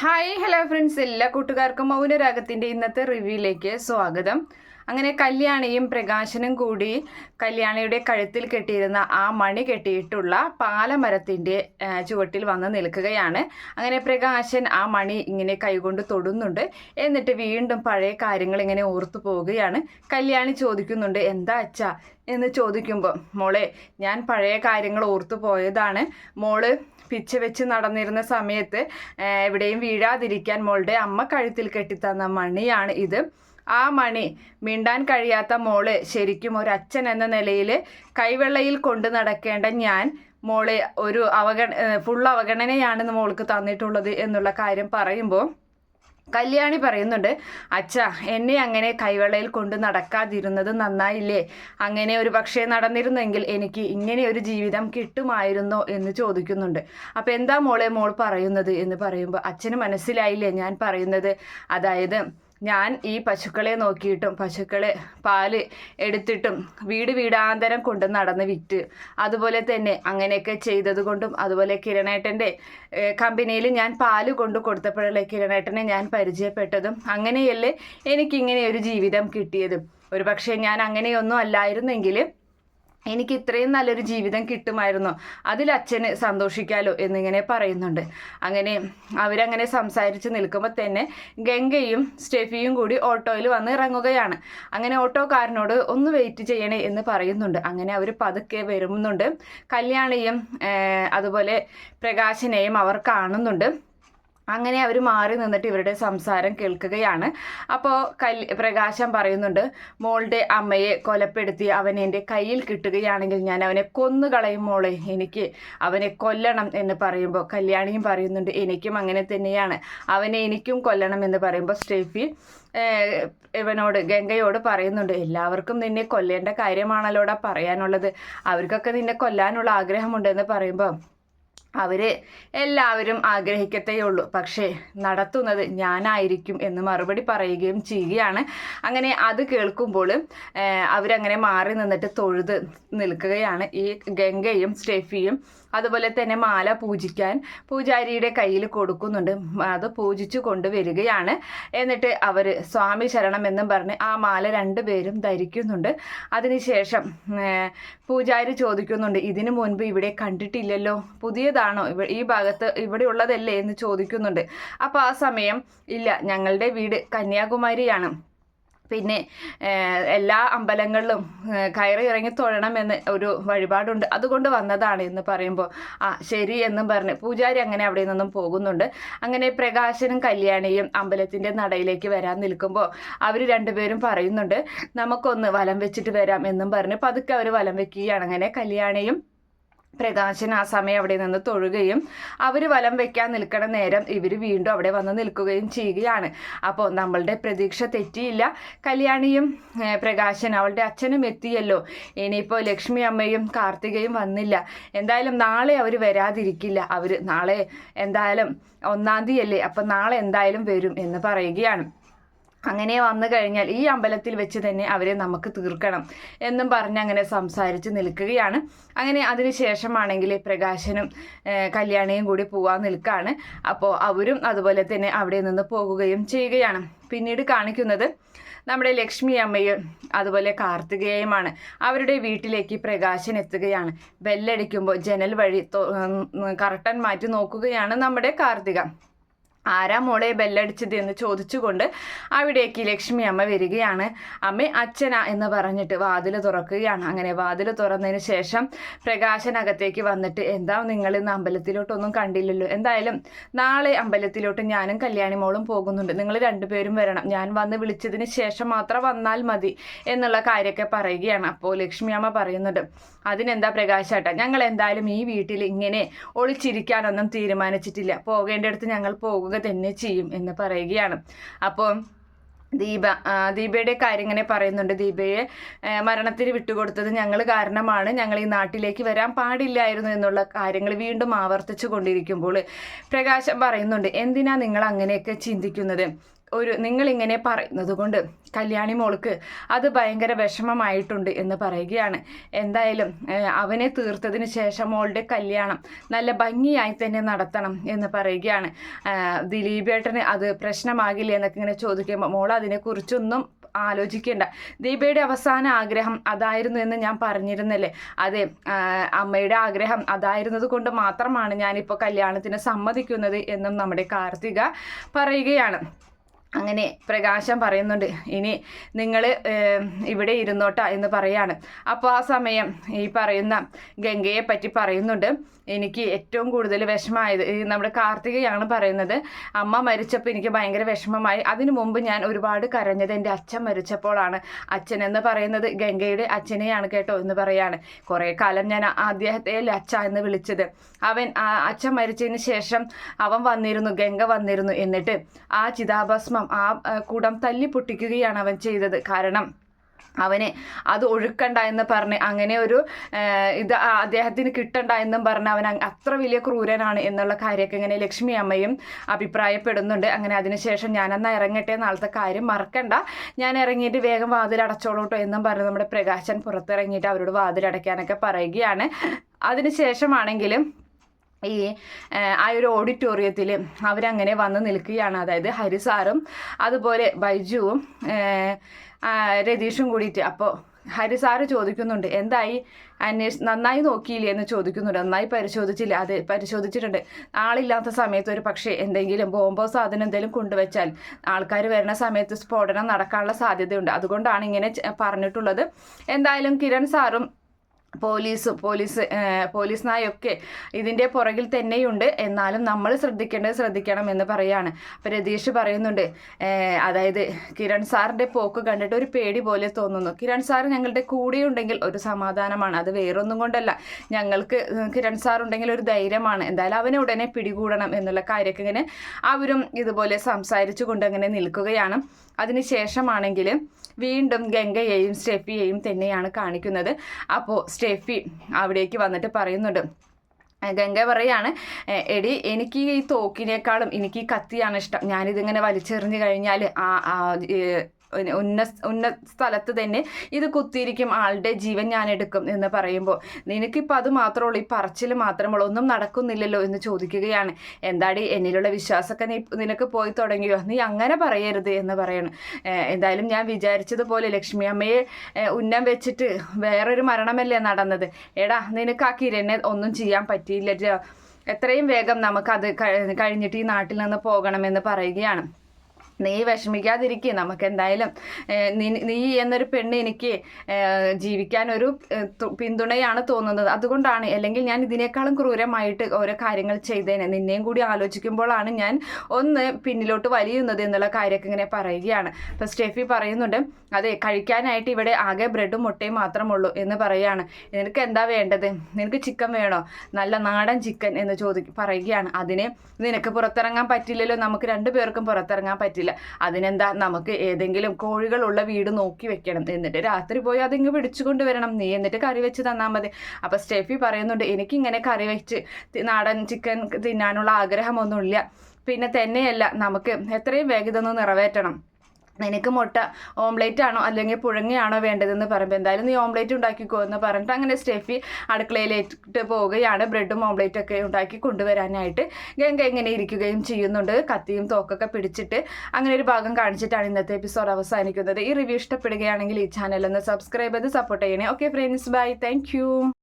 Hi hello friends എല്ലാ കൂട്ടുകാർക്കും മൗനരാഗത്തിന്റെ ഇന്നത്തെ റിവ്യൂയിലേക്ക് സ്വാഗതം. അങ്ങനെ കല്യാണിയും പ്രകാശനും കൂടി കല്യാണിയുടെ കഴുത്തിൽ കെട്ടിയിരുന്ന ആ മണി കെട്ടിയിട്ടുള്ള പാലമരത്തിന്റെ ചുവട്ടിൽ വന്ന് നിൽക്കുകയാണ്. അങ്ങനെ പ്രകാശൻ ആ മണി ഇങ്ങനെ കൈകൊണ്ട് തൊടുന്നുണ്ട്. എന്നിട്ട് വീണ്ടും പഴയ കാര്യങ്ങൾ ഇങ്ങനെ ഓർത്തു പോവുകയാണ്. കല്യാണി ചോദിക്കുന്നുണ്ട് എന്താ അച്ഛാ? എന്ന് ചോദിക്കുമ്പോൾ മോളെ ഞാൻ പഴയ കാര്യങ്ങൾ ഓർത്തു പോയതാണ്. മോൾ പിച്ച വെച്ച് നടന്നിരുന്ന സമയത്ത് എവിടെയും വീഴാതിരിക്കാൻ മോളുടെ അമ്മ കഴുത്തിൽ കെട്ടിത്തന്ന മണിയാണ് ഇത്. ആ മണി മിണ്ടാൻ കഴിയാത്ത മോൾ ശരിക്കും ഒരു അച്ഛൻ എന്ന നിലയിൽ കൈവെള്ളയിൽ കൊണ്ടു നടക്കേണ്ട ഞാൻ മോളെ ഒരു അവഗണ ഫുൾ അവഗണനയാണ് മോൾക്ക് തന്നിട്ടുള്ളത് എന്നുള്ള കാര്യം പറയുമ്പോൾ കല്യാണി പറയുന്നുണ്ട് അച്ഛ എന്നെ അങ്ങനെ കൈവെള്ളയിൽ കൊണ്ട് നടക്കാതിരുന്നത് നന്നായില്ലേ? അങ്ങനെ ഒരു പക്ഷേ നടന്നിരുന്നെങ്കിൽ എനിക്ക് ഇങ്ങനെ ഒരു ജീവിതം കിട്ടുമായിരുന്നോ? എന്ന് ചോദിക്കുന്നുണ്ട്. അപ്പം എന്താ മോളെ മോൾ പറയുന്നത് എന്ന് പറയുമ്പോൾ അച്ഛന് മനസ്സിലായില്ലേ ഞാൻ പറയുന്നത്? അതായത് ഞാൻ ഈ പശുക്കളെ നോക്കിയിട്ടും പശുക്കളെ പാൽ എടുത്തിട്ടും വീട് വീടാന്തരം കൊണ്ട് നടന്ന് വിറ്റ് അതുപോലെ തന്നെ അങ്ങനെയൊക്കെ ചെയ്തതുകൊണ്ടും അതുപോലെ കിരണേട്ടന്റെ കമ്പനിയിൽ ഞാൻ പാൽ കൊണ്ട് കൊടുത്തപ്പോഴല്ലേ കിരണേട്ടനെ ഞാൻ പരിചയപ്പെട്ടതും അങ്ങനെയല്ലേ എനിക്കിങ്ങനെ ഒരു ജീവിതം കിട്ടിയതും. ഒരു പക്ഷേ ഞാൻ അങ്ങനെയൊന്നും അല്ലായിരുന്നെങ്കിൽ എനിക്ക് ഇത്രയും നല്ലൊരു ജീവിതം കിട്ടുമായിരുന്നോ. അതിൽ അച്ഛന് സന്തോഷിക്കാലോ എന്നിങ്ങനെ പറയുന്നുണ്ട്. അങ്ങനെ അവരങ്ങനെ സംസാരിച്ച് നിൽക്കുമ്പോൾ തന്നെ ഗംഗയും സ്റ്റെഫിയും കൂടി ഓട്ടോയിൽ വന്ന് ഇറങ്ങുകയാണ്. അങ്ങനെ ഓട്ടോക്കാരനോട് ഒന്ന് വെയിറ്റ് ചെയ്യണേ എന്ന് പറയുന്നുണ്ട്. അങ്ങനെ അവർ പതുക്കെ വരുന്നുണ്ട്. കല്യാണിയും അതുപോലെ പ്രകാശിനെയും അവർ കാണുന്നുണ്ട്. അങ്ങനെ അവർ മാറി നിന്നിട്ട് ഇവരുടെ സംസാരം കേൾക്കുകയാണ്. അപ്പോൾ കൽ പ്രകാശം പറയുന്നുണ്ട് മോളുടെ അമ്മയെ കൊലപ്പെടുത്തി അവൻ എന്റെ കയ്യിൽ കിട്ടുകയാണെങ്കിൽ ഞാൻ അവനെ കൊന്നുകളയും മോളെ. എനിക്ക് അവനെ കൊല്ലണം എന്ന് പറയുമ്പോൾ കല്യാണിയും പറയുന്നുണ്ട് എനിക്കും അങ്ങനെ തന്നെയാണ്. അവനെ എനിക്കും കൊല്ലണം എന്ന് പറയുമ്പോൾ സ്റ്റെഫി ഇവനോട് ഗംഗയോട് പറയുന്നുണ്ട് എല്ലാവർക്കും നിന്നെ കൊല്ലേണ്ട കാര്യമാണല്ലോടാ പറയാനുള്ളത്. അവർക്കൊക്കെ നിന്നെ കൊല്ലാനുള്ള ആഗ്രഹമുണ്ടെന്ന് പറയുമ്പോൾ അവർ എല്ലാവരും ആഗ്രഹിക്കത്തേയുള്ളൂ. പക്ഷേ നടത്തുന്നത് ഞാനായിരിക്കും എന്ന് മറുപടി പറയുകയും ചെയ്യുകയാണ്. അങ്ങനെ അത് കേൾക്കുമ്പോൾ അവരങ്ങനെ മാറി നിന്നിട്ട് തൊഴുത് നിൽക്കുകയാണ് ഈ ഗംഗയും സ്റ്റെഫിയും. അതുപോലെ തന്നെ മാല പൂജിക്കാൻ പൂജാരിയുടെ കയ്യിൽ കൊടുക്കുന്നുണ്ട്. അത് പൂജിച്ചു കൊണ്ടുവരികയാണ്. എന്നിട്ട് അവർ സ്വാമി ശരണം എന്നും പറഞ്ഞ് ആ മാല രണ്ടുപേരും ധരിക്കുന്നുണ്ട്. അതിനുശേഷം പൂജാരി ചോദിക്കുന്നുണ്ട് ഇതിനു മുൻപ് ഇവിടെ കണ്ടിട്ടില്ലല്ലോ? പുതിയതാണോ? ഈ ഭാഗത്ത് ഇവിടെ ഉള്ളതല്ലേ? എന്ന് ചോദിക്കുന്നുണ്ട്. അപ്പോൾ ആ സമയം ഇല്ല ഞങ്ങളുടെ വീട് കന്യാകുമാരിയാണ്. പിന്നെ എല്ലാ അമ്പലങ്ങളിലും കയറി ഇറങ്ങി തൊഴണമെന്ന് ഒരു വഴിപാടുണ്ട്. അതുകൊണ്ട് വന്നതാണ് എന്ന് പറയുമ്പോൾ ആ ശരി എന്നും പറഞ്ഞ് പൂജാരി അങ്ങനെ അവിടെ നിന്നും പോകുന്നുണ്ട്. അങ്ങനെ പ്രകാശനും കല്യാണിയും അമ്പലത്തിന്റെ നടയിലേക്ക് വരാൻ നിൽക്കുമ്പോൾ അവർ രണ്ടുപേരും പറയുന്നുണ്ട് നമുക്കൊന്ന് വലം വെച്ചിട്ട് വരാം എന്നും പറഞ്ഞ് പതുക്കെ അവർ വലം വെക്കുകയാണ്. അങ്ങനെ കല്യാണിയും പ്രകാശൻ ആ സമയം അവിടെ നിന്ന് തൊഴുകയും അവർ വലം വെക്കാൻ നിൽക്കണ നേരം ഇവർ വീണ്ടും അവിടെ വന്ന് നിൽക്കുകയും ചെയ്യുകയാണ്. അപ്പോൾ നമ്മളുടെ പ്രതീക്ഷ തെറ്റിയില്ല. കല്യാണിയും പ്രകാശൻ അവളുടെ അച്ഛനും എത്തിയല്ലോ. ഇനിയിപ്പോൾ ലക്ഷ്മി അമ്മയും കാർത്തികയും വന്നില്ല. എന്തായാലും നാളെ അവർ വരാതിരിക്കില്ല. അവർ നാളെ എന്തായാലും ഒന്നാം തീയതി അല്ലേ? അപ്പം നാളെ എന്തായാലും വരും എന്ന് പറയുകയാണ്. അങ്ങനെ വന്നു കഴിഞ്ഞാൽ ഈ അമ്പലത്തിൽ വെച്ച് തന്നെ അവരെ നമുക്ക് തീർക്കണം എന്നും പറഞ്ഞ് അങ്ങനെ സംസാരിച്ച് നിൽക്കുകയാണ്. അങ്ങനെ അതിനുശേഷമാണെങ്കിൽ പ്രകാശനും കല്യാണിയും കൂടി പോവാൻ നിൽക്കുകയാണ് അപ്പോൾ അവരും അതുപോലെ തന്നെ അവിടെ നിന്ന് പോകുകയും ചെയ്യുകയാണ്. പിന്നീട് കാണിക്കുന്നത് നമ്മുടെ ലക്ഷ്മി അമ്മയും അതുപോലെ കാർത്തികേയുമാണ്. അവരുടെ വീട്ടിലേക്ക് പ്രകാശൻ എത്തുകയാണ്. ബെല്ലടിക്കുമ്പോൾ ജനൽ വഴി കറട്ടൻ മാറ്റി നോക്കുകയാണ് നമ്മുടെ കാർത്തിക. ആരാ മോളെ ബെല്ലടിച്ചത് എന്ന് ചോദിച്ചുകൊണ്ട് അവിടേക്ക് ലക്ഷ്മി അമ്മ വരികയാണ്. അമ്മ അച്ഛനാ എന്ന് പറഞ്ഞിട്ട് വാതിൽ തുറക്കുകയാണ്. അങ്ങനെ വാതിൽ തുറന്നതിന് ശേഷം പ്രകാശനകത്തേക്ക് വന്നിട്ട് എന്താ നിങ്ങൾ ഇന്ന് അമ്പലത്തിലോട്ടൊന്നും കണ്ടില്ലല്ലോ? എന്തായാലും നാളെ അമ്പലത്തിലോട്ട് ഞാനും കല്യാണി മോളും പോകുന്നുണ്ട്. നിങ്ങൾ രണ്ടുപേരും വരണം. ഞാൻ വന്ന് വിളിച്ചതിന് ശേഷം മാത്രം വന്നാൽ മതി എന്നുള്ള കാര്യമൊക്കെ പറയുകയാണ്. അപ്പോൾ ലക്ഷ്മി അമ്മ പറയുന്നുണ്ട് അതിനെന്താ പ്രകാശാട്ട? ഞങ്ങൾ എന്തായാലും ഈ വീട്ടിൽ ഇങ്ങനെ ഒളിച്ചിരിക്കാനൊന്നും തീരുമാനിച്ചിട്ടില്ല. പോകേണ്ടടുത്ത് ഞങ്ങൾ പോകുക തന്നെ ചെയ്യും എന്ന് പറയുകയാണ്. അപ്പോൾ ദീപ ദീപയുടെ കാര്യം ഇങ്ങനെ പറയുന്നുണ്ട്. ദീപയെ മരണത്തിന് വിട്ടുകൊടുത്തത് ഞങ്ങൾ കാരണമാണ്. ഞങ്ങൾ ഈ നാട്ടിലേക്ക് വരാൻ പാടില്ലായിരുന്നു എന്നുള്ള കാര്യങ്ങൾ വീണ്ടും ആവർത്തിച്ചു കൊണ്ടിരിക്കുമ്പോൾ പ്രകാശം പറയുന്നുണ്ട് എന്തിനാ നിങ്ങൾ അങ്ങനെയൊക്കെ ചിന്തിക്കുന്നത്? ഒരു നിങ്ങളിങ്ങനെ പറയുന്നത് കൊണ്ട് കല്യാണി മോൾക്ക് അത് ഭയങ്കര വിഷമമായിട്ടുണ്ട് എന്ന് പറയുകയാണ്. എന്തായാലും അവനെ തീർത്തതിന് ശേഷം മോളുടെ കല്യാണം നല്ല ഭംഗിയായി തന്നെ നടത്തണം എന്ന് പറയുകയാണ്. ദിലീപ് ദിലീപേട്ടന് അത് പ്രശ്നമാകില്ല എന്നൊക്കെ ഇങ്ങനെ ചോദിക്കുമ്പോൾ മോൾ അതിനെക്കുറിച്ചൊന്നും ആലോചിക്കേണ്ട. ദീപയുടെ അവസാന ആഗ്രഹം അതായിരുന്നു എന്ന് ഞാൻ പറഞ്ഞിരുന്നല്ലേ? അതെ അമ്മയുടെ ആഗ്രഹം അതായിരുന്നത് കൊണ്ട് മാത്രമാണ് ഞാനിപ്പോൾ കല്യാണത്തിന് സമ്മതിക്കുന്നത് എന്നും നമ്മുടെ കാർത്തിക പറയുകയാണ്. അങ്ങനെ പ്രകാശം പറയുന്നുണ്ട്. ഇനി നിങ്ങൾ ഇവിടെ ഇരുന്നോട്ട എന്ന് പറയാണ്. അപ്പോൾ ആ സമയം ഈ പറയുന്ന ഗംഗയെ പറ്റി പറയുന്നുണ്ട്. എനിക്ക് ഏറ്റവും കൂടുതൽ വിഷമമായത് നമ്മുടെ കാർത്തികയാണ് പറയുന്നത് അമ്മ മരിച്ചപ്പോൾ എനിക്ക് ഭയങ്കര വിഷമമായി. അതിനു മുമ്പ് ഞാൻ ഒരുപാട് കരഞ്ഞത് എന്റെ അച്ഛൻ മരിച്ചപ്പോഴാണ് അച്ഛൻ എന്ന് പറയുന്നത് ഗംഗയുടെ അച്ഛനെയാണ് കേട്ടോ എന്ന് പറയാണ്. കുറേ കാലം ഞാൻ അദ്ദേഹത്തെ അച്ഛ എന്ന് വിളിച്ചത്. അവൻ അച്ഛൻ മരിച്ചതിന് ശേഷം അവൻ വന്നിരുന്നു ഗംഗ വന്നിരുന്നു. എന്നിട്ട് ആ ചിതാഭസ്മം ആ ആ, കുടം തല്ലി പൊട്ടിക്കുകയാണ് അവൻ ചെയ്തത്. കാരണം അവന് അത് ഒഴുക്കണ്ട എന്ന് പറഞ്ഞ് അങ്ങനെ ഒരു ഇത് അദ്ദേഹത്തിന് കിട്ടണ്ട എന്നും പറഞ്ഞ് അവൻ അത്ര വലിയ ക്രൂരനാണ് എന്നുള്ള കാര്യമൊക്കെ ഇങ്ങനെ ലക്ഷ്മി അമ്മയും അഭിപ്രായപ്പെടുന്നുണ്ട്. അങ്ങനെ അതിനുശേഷം ഞാനെന്നാ ഇറങ്ങട്ടെ നാളത്തെ കാര്യം മറക്കണ്ട. ഞാൻ ഇറങ്ങിയിട്ട് വേഗം വാതിൽ അടച്ചോളൂട്ടോ എന്നും പറഞ്ഞ് നമ്മുടെ പ്രകാശൻ പുറത്തിറങ്ങിയിട്ട് അവരോട് വാതിലടയ്ക്കാനൊക്കെ പറയുകയാണ്. അതിനുശേഷമാണെങ്കിലും ഈ ആ, ഒരു ഓഡിറ്റോറിയത്തിൽ അവരങ്ങനെ വന്ന് നിൽക്കുകയാണ്. അതായത് ഹരിസാറും അതുപോലെ ബൈജുവും രതീഷും കൂടിയിട്ട്. അപ്പോൾ ഹരിസാറ് ചോദിക്കുന്നുണ്ട് എന്തായി? അന്വേഷ നന്നായി നോക്കിയില്ലേ? എന്ന് ചോദിക്കുന്നുണ്ട്. നന്നായി പരിശോധിച്ചില്ല. അത് പരിശോധിച്ചിട്ടുണ്ട്. ആളില്ലാത്ത സമയത്ത് ഒരു പക്ഷേ എന്തെങ്കിലും ബോംബോ സാധനം എന്തെങ്കിലും കൊണ്ടുവച്ചാൽ ആൾക്കാർ വരുന്ന സമയത്ത് സ്ഫോടനം നടക്കാനുള്ള സാധ്യതയുണ്ട്. അതുകൊണ്ടാണ് ഇങ്ങനെ പറഞ്ഞിട്ടുള്ളത്. എന്തായാലും കിരൺ സാറും പോലീസും പോലീസ് പോലീസ് നായൊക്കെ ഇതിന്റെ പുറകിൽ തന്നെയുണ്ട്. എന്നാലും നമ്മൾ ശ്രദ്ധിക്കേണ്ടത് ശ്രദ്ധിക്കണം എന്ന് പറയാണ്. അപ്പോൾ രതീഷ് പറയുന്നുണ്ട് അതായത് കിരൺ സാറിന്റെ പോക്ക് കണ്ടിട്ട് ഒരു പേടി പോലെ തോന്നുന്നു. കിരൺ സാർ ഞങ്ങളുടെ കൂടെ ഉണ്ടെങ്കിൽ ഒരു സമാധാനമാണ്. അത് വേറൊന്നും കൊണ്ടല്ല. ഞങ്ങൾക്ക് കിരൺ സാർ ഉണ്ടെങ്കിൽ ഒരു ധൈര്യമാണ്. എന്തായാലും അവനെ ഉടനെ പിടികൂടണം എന്നുള്ള കാര്യമൊക്കെ ഇങ്ങനെ അവരും ഇതുപോലെ സംസാരിച്ചു കൊണ്ട് അങ്ങനെ നിൽക്കുകയാണ്. അതിനുശേഷമാണെങ്കിൽ വീണ്ടും ഗംഗയെയും സ്റ്റെഫിയെയും തന്നെയാണ് കാണിക്കുന്നത്. അപ്പോൾ സ്റ്റെഫി അവിടേക്ക് വന്നിട്ട് പറയുന്നുണ്ട് ഗംഗ പറയാണ് എടി എനിക്ക് ഈ തോക്കിനേക്കാളും എനിക്ക് ഈ കത്തിയാണ് ഇഷ്ടം. ഞാനിതിങ്ങനെ വലിച്ചെറിഞ്ഞു കഴിഞ്ഞാൽ ആ ഉന്ന- ഉന്ന സ്ഥലത്ത് തന്നെ ഇത് കുത്തിയിരിക്കും ആളുടെ ജീവൻ ഞാൻ എടുക്കും എന്ന് പറയുമ്പോൾ. നിനക്കിപ്പോൾ അത് മാത്രമേ ഉള്ളൂ ഈ പറച്ചിൽ മാത്രമേ ഉള്ളൂ ഒന്നും നടക്കുന്നില്ലല്ലോ എന്ന് ചോദിക്കുകയാണ്. എന്താടി എന്നിലുള്ള വിശ്വാസമൊക്കെ നീ നിനക്ക് പോയി തുടങ്ങിയോ? നീ അങ്ങനെ പറയരുത് എന്ന് പറയണം. എന്തായാലും ഞാൻ വിചാരിച്ചതുപോലെ ലക്ഷ്മി അമ്മയെ ഉന്നം വെച്ചിട്ട് വേറൊരു മരണമല്ലേ നടന്നത്? എടാ നിനക്ക് ആ കിരणे ഒന്നും ചെയ്യാൻ പറ്റിയില്ല എത്രയും വേഗം നമുക്കത് കഴി- കഴിഞ്ഞിട്ട് ഈ നാട്ടിൽ നിന്ന് പോകണമെന്ന് പറയുകയാണ്. നീ വിഷമിക്കാതിരിക്കുക നമുക്ക് എന്തായാലും നീ- എന്നൊരു പെണ്ണ് എനിക്ക് ജീവിക്കാൻ ഒരു പിന്തുണയാണ് തോന്നുന്നത്. അതുകൊണ്ടാണ് അല്ലെങ്കിൽ ഞാൻ ഇതിനേക്കാളും ക്രൂരമായിട്ട് ഓരോ കാര്യങ്ങൾ ചെയ്തേനെ. നിന്നെയും കൂടി ആലോചിക്കുമ്പോഴാണ് ഞാൻ ഒന്ന് പിന്നിലോട്ട് വലിയുന്നത് എന്നുള്ള കാര്യമൊക്കെ ഇങ്ങനെ പറയുകയാണ്. അപ്പം സ്റ്റെഫി പറയുന്നുണ്ട് അതെ കഴിക്കാനായിട്ട് ഇവിടെ ആകെ ബ്രെഡും മുട്ടയും മാത്രമുള്ളൂ എന്ന് പറയുകയാണ്. നിനക്ക് എന്താ വേണ്ടത്? നിനക്ക് ചിക്കൻ വേണോ? നല്ല നാടൻ ചിക്കൻ എന്ന് ചോദി പറയുകയാണ്. അതിന് നിനക്ക് പുറത്തിറങ്ങാൻ പറ്റില്ലല്ലോ. നമുക്ക് രണ്ടു പേർക്കും പുറത്തിറങ്ങാൻ പറ്റില്ല. അതിനെന്താ നമുക്ക് ഏതെങ്കിലും കോഴികളുള്ള വീട് നോക്കി വെക്കണം. എന്നിട്ട് രാത്രി പോയി അതിങ്ങ് പിടിച്ചു കൊണ്ടുവരണം നീ എന്നിട്ട് കറി വെച്ച് തന്നാൽ മതി. അപ്പോൾ സ്റ്റെഫി പറയുന്നുണ്ട് എനിക്കിങ്ങനെ കറി വെച്ച് നാടൻ ചിക്കൻ തിന്നാനുള്ള ആഗ്രഹമൊന്നുമില്ല. പിന്നെ തന്നെയല്ല നമുക്ക് എത്രയും വേഗം ഇതൊന്ന് നിറവേറ്റണം. നിനക്ക് മുട്ട ഓംലേറ്റ് ആണോ അല്ലെങ്കിൽ പുഴങ്ങയാണോ വേണ്ടതെന്ന് പറയുമ്പോൾ എന്തായാലും നീ ഓംലേറ്റ് ഉണ്ടാക്കിക്കോ എന്ന് പറഞ്ഞിട്ട് അങ്ങനെ സ്റ്റെഫി അടുക്കളയിലേറ്റിട്ട് പോവുകയാണ്. ബ്രെഡും ഓംലേറ്റും ഒക്കെ ഉണ്ടാക്കി കൊണ്ടുവരാനായിട്ട് ഗംഗ ഇങ്ങനെ ഇരിക്കുകയും ചെയ്യുന്നുണ്ട്. കത്തിയും തോക്കൊക്കെ പിടിച്ചിട്ട് അങ്ങനെ ഒരു ഭാഗം കാണിച്ചിട്ടാണ് ഇന്നത്തെ എപ്പിസോഡ് അവസാനിക്കുന്നത്. ഈ റിവ്യൂ ഇഷ്ടപ്പെടുകയാണെങ്കിൽ ഈ ചാനൽ ഒന്ന് സബ്സ്ക്രൈബ് ചെയ്ത് സപ്പോർട്ട് ചെയ്യണേ. Okay friends bye thank